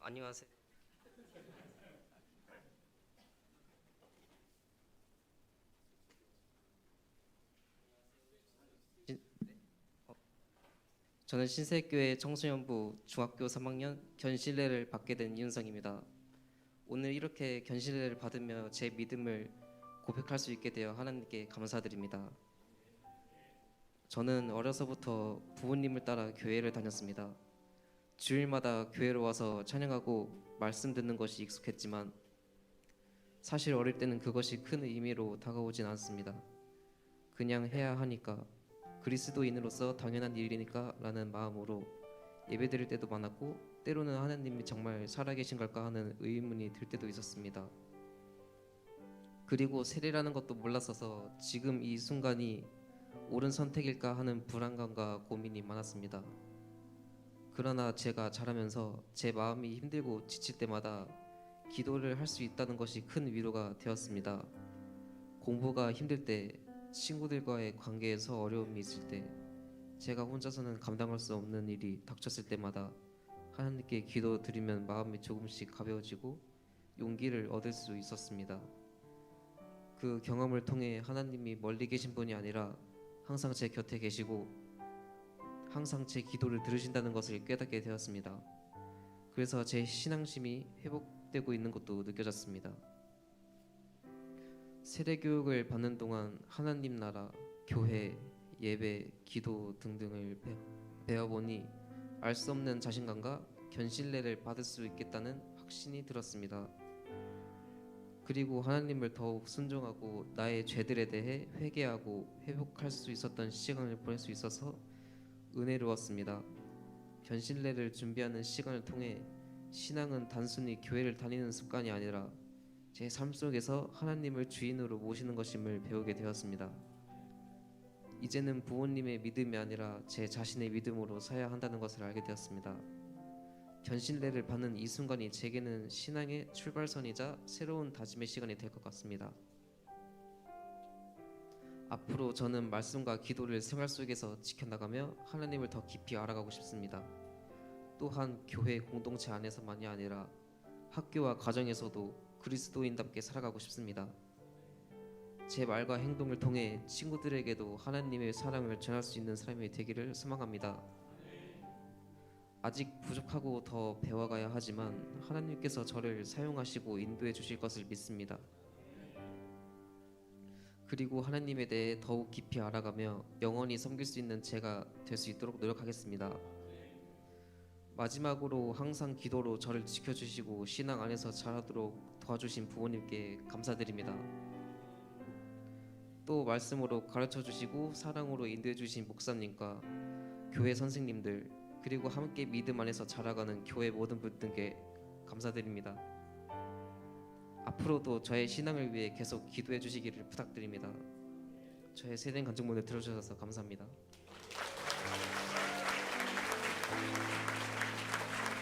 안녕하세요. 신- 어, 저는 신세교회 청소년부 중학교 3학년 견실례를 받게 된 이윤성입니다. 오늘 이렇게 견실례를 받으며 제 믿음을 고백할 수 있게 되어 하나님께 감사드립니다. 저는 어려서부터 부모님을 따라 교회를 다녔습니다. 주일마다 교회로 와서 찬양하고 말씀 듣는 것이 익숙했지만 사실 어릴 때는 그것이 큰 의미로 다가오진 않습니다. 그냥 해야 하니까 그리스도인으로서 당연한 일이니까 라는 마음으로 예배드릴 때도 많았고 때로는 하나님이 정말 살아계신 걸까 하는 의문이 들 때도 있었습니다. 그리고 세례라는 것도 몰랐어서 지금 이 순간이 옳은 선택일까 하는 불안감과 고민이 많았습니다. 그러나 제가 자라면서 제 마음이 힘들고 지칠 때마다 기도를 할 수 있다는 것이 큰 위로가 되었습니다. 공부가 힘들 때, 친구들과의 관계에서 어려움이 있을 때, 제가 혼자서는 감당할 수 없는 일이 닥쳤을 때마다 하나님께 기도 드리면 마음이 조금씩 가벼워지고 용기를 얻을 수 있었습니다. 그 경험을 통해 하나님이 멀리 계신 분이 아니라 항상 제 곁에 계시고 항상 제 기도를 들으신다는 것을 깨닫게 되었습니다. 그래서 제 신앙심이 회복되고 있는 것도 느껴졌습니다. 세례 교육을 받는 동안 하나님 나라, 교회, 예배, 기도 등등을 배- 배워보니 알 수 없는 자신감과 견신례를 받을 수 있겠다는 확신이 들었습니다. 그리고 하나님을 더욱 순종하고 나의 죄들에 대해 회개하고 회복할 수 있었던 시간을 보낼 수 있어서 은혜로웠습니다. 견신례를 준비하는 시간을 통해 신앙은 단순히 교회를 다니는 습관이 아니라 제 삶 속에서 하나님을 주인으로 모시는 것임을 배우게 되었습니다. 이제는 부모님의 믿음이 아니라 제 자신의 믿음으로 서야 한다는 것을 알게 되었습니다. 견신례를 받는 이 순간이 제게는 신앙의 출발선이자 새로운 다짐의 시간이 될 것 같습니다. 앞으로 저는 말씀과 기도를 생활 속에서 지켜나가며 하나님을 더 깊이 알아가고 싶습니다. 또한 교회 공동체 안에서만이 아니라 학교와 가정에서도 그리스도인답게 살아가고 싶습니다. 제 말과 행동을 통해 친구들에게도 하나님의 사랑을 전할 수 있는 사람이 되기를 소망합니다. 아직 부족하고 더 배워가야 하지만 하나님께서 저를 사용하시고 인도해 주실 것을 믿습니다. 그리고 하나님에 대해 더욱 깊이 알아가며 영원히 섬길 수 있는 제가 될 수 있도록 노력하겠습니다. 마지막으로 항상 기도로 저를 지켜주시고 신앙 안에서 자라도록 도와주신 부모님께 감사드립니다. 또 말씀으로 가르쳐 주시고 사랑으로 인도해 주신 목사님과 교회 선생님들 그리고 함께 믿음 안에서 자라가는 교회 모든 분들께 감사드립니다. 앞으로도 저의 신앙을 위해 계속 기도해 주시기를 부탁드립니다. 저의 세된 간증문을 들어주셔서 감사합니다.